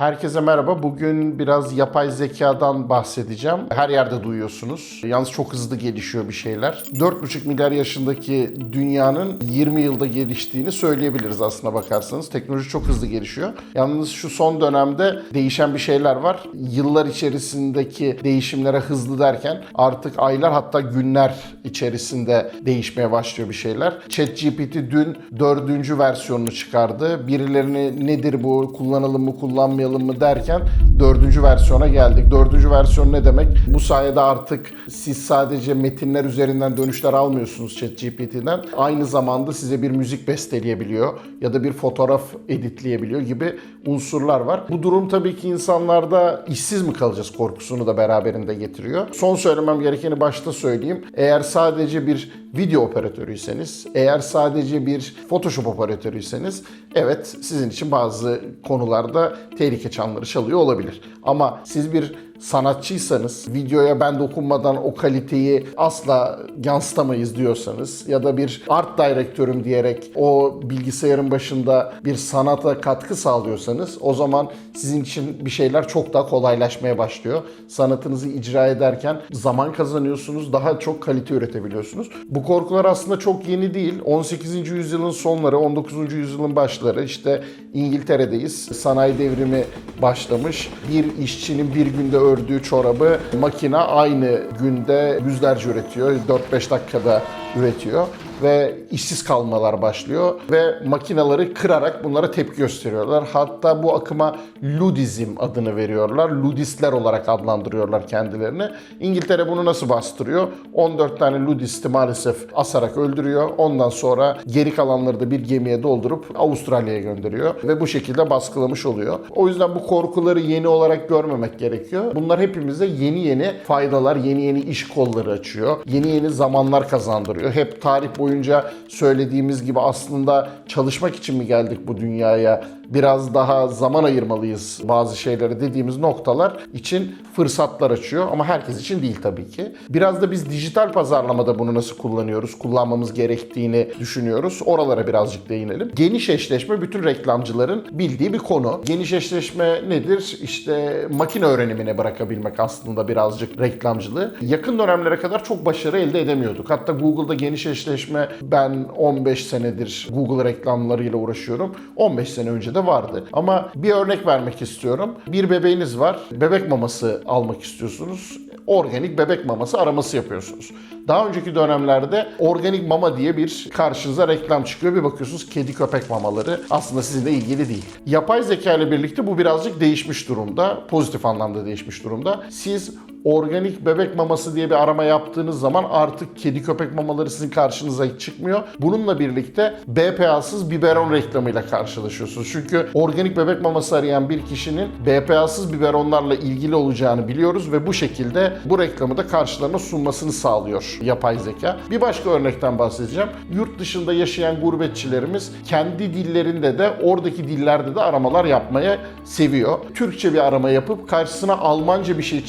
Herkese merhaba. Bugün biraz yapay zekadan bahsedeceğim. Her yerde duyuyorsunuz. Yalnız çok hızlı gelişiyor bir şeyler. 4,5 milyar yaşındaki dünyanın 20 yılda geliştiğini söyleyebiliriz aslına bakarsanız. Teknoloji çok hızlı gelişiyor. Yalnız şu son dönemde değişen bir şeyler var. Yıllar içerisindeki değişimlere hızlı derken artık aylar hatta günler içerisinde değişmeye başlıyor bir şeyler. ChatGPT dün dördüncü versiyonunu çıkardı. Birilerini nedir bu kullanalım mı kullanmayalım mı derken dördüncü versiyona geldik. Dördüncü versiyon ne demek? Bu sayede artık siz sadece metinler üzerinden dönüşler almıyorsunuz ChatGPT'den. Aynı zamanda size bir müzik besteleyebiliyor ya da bir fotoğraf editleyebiliyor gibi unsurlar var. Bu durum tabii ki insanlarda işsiz mi kalacağız korkusunu da beraberinde getiriyor. Son söylemem gerekeni başta söyleyeyim. Eğer sadece bir video operatörüyseniz, eğer sadece bir Photoshop operatörüyseniz evet sizin için bazı konularda tehlike çanları çalıyor olabilir. Ama siz bir sanatçıysanız, videoya ben dokunmadan o kaliteyi asla yansıtamayız diyorsanız ya da bir art direktörüm diyerek o bilgisayarın başında bir sanata katkı sağlıyorsanız o zaman sizin için bir şeyler çok daha kolaylaşmaya başlıyor. Sanatınızı icra ederken zaman kazanıyorsunuz, daha çok kalite üretebiliyorsunuz. Bu korkular aslında çok yeni değil. 18. yüzyılın sonları, 19. yüzyılın başları işte İngiltere'deyiz. Sanayi devrimi başlamış. Bir işçinin bir günde ördüğü çorabı makine aynı günde yüzlerce üretiyor. 4-5 dakikada üretiyor ve işsiz kalmalar başlıyor ve makinaları kırarak bunlara tepki gösteriyorlar. Hatta bu akıma Ludizm adını veriyorlar. Ludistler olarak adlandırıyorlar kendilerini. İngiltere bunu nasıl bastırıyor? 14 tane Ludisti maalesef asarak öldürüyor. Ondan sonra geri kalanları da bir gemiye doldurup Avustralya'ya gönderiyor ve bu şekilde baskılamış oluyor. O yüzden bu korkuları yeni olarak görmemek gerekiyor. Bunlar hepimize yeni yeni faydalar, yeni yeni iş kolları açıyor. Yeni yeni zamanlar kazandırıyor. Hep tarih boyunca söylediğimiz gibi aslında çalışmak için mi geldik bu dünyaya? Biraz daha zaman ayırmalıyız bazı şeylere dediğimiz noktalar için fırsatlar açıyor ama herkes için değil tabii ki. Biraz da biz dijital pazarlamada bunu nasıl kullanıyoruz, kullanmamız gerektiğini düşünüyoruz. Oralara birazcık değinelim. Geniş eşleşme bütün reklamcıların bildiği bir konu. Geniş eşleşme nedir? İşte makine öğrenimine bırakabilmek aslında birazcık reklamcılığı. Yakın dönemlere kadar çok başarı elde edemiyorduk. Hatta Google'da geniş eşleşme ben 15 senedir Google reklamlarıyla uğraşıyorum. 15 sene önce de vardı. Ama bir örnek vermek istiyorum. Bir bebeğiniz var. Bebek maması almak istiyorsunuz. Organik bebek maması araması yapıyorsunuz. Daha önceki dönemlerde organik mama diye bir karşınıza reklam çıkıyor. Bir bakıyorsunuz kedi köpek mamaları aslında sizinle ilgili değil. Yapay zeka ile birlikte bu birazcık değişmiş durumda. Pozitif anlamda değişmiş durumda. Siz organik bebek maması diye bir arama yaptığınız zaman artık kedi köpek mamaları sizin karşınıza çıkmıyor. Bununla birlikte BPA'sız biberon reklamıyla karşılaşıyorsunuz. Çünkü organik bebek maması arayan bir kişinin BPA'sız biberonlarla ilgili olacağını biliyoruz ve bu şekilde bu reklamı da karşılarına sunmasını sağlıyor yapay zeka. Bir başka örnekten bahsedeceğim. Yurt dışında yaşayan gurbetçilerimiz kendi dillerinde de oradaki dillerde de aramalar yapmaya seviyor. Türkçe bir arama yapıp karşısına Almanca bir şey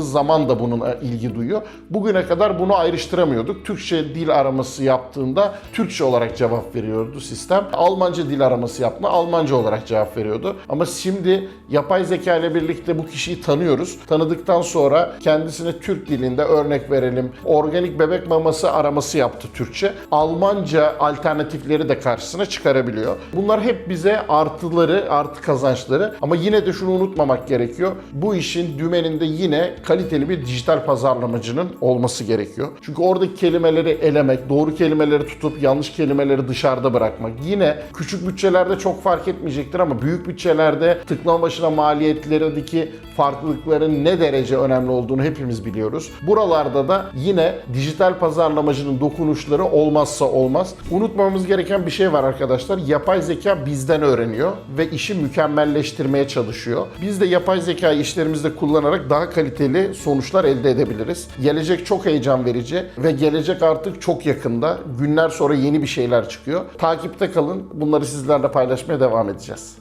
çıkardığınız zaman da bunun ilgi duyuyor. Bugüne kadar bunu ayrıştıramıyorduk. Türkçe dil araması yaptığında Türkçe olarak cevap veriyordu sistem. Almanca dil araması yaptığında Almanca olarak cevap veriyordu. Ama şimdi yapay zeka ile birlikte bu kişiyi tanıyoruz. Tanıdıktan sonra kendisine Türk dilinde örnek verelim. Organik bebek maması araması yaptı Türkçe. Almanca alternatifleri de karşısına çıkarabiliyor. Bunlar hep bize artıları, artı kazançları. Ama yine de şunu unutmamak gerekiyor. Bu işin dümeninde yine kaliteli bir dijital pazarlamacının olması gerekiyor. Çünkü oradaki kelimeleri elemek, doğru kelimeleri tutup yanlış kelimeleri dışarıda bırakmak. Yine küçük bütçelerde çok fark etmeyecektir ama büyük bütçelerde tıklama başına maliyetlerindeki farklılıkların ne derece önemli olduğunu hepimiz biliyoruz. Buralarda da yine dijital pazarlamacının dokunuşları olmazsa olmaz. Unutmamamız gereken bir şey var arkadaşlar. Yapay zeka bizden öğreniyor ve işi mükemmelleştirmeye çalışıyor. Biz de yapay zekayı işlerimizde kullanarak daha kaliteli sonuçlar elde edebiliriz. Gelecek çok heyecan verici ve gelecek artık çok yakında. Günler sonra yeni bir şeyler çıkıyor. Takipte kalın. Bunları sizlerle paylaşmaya devam edeceğiz.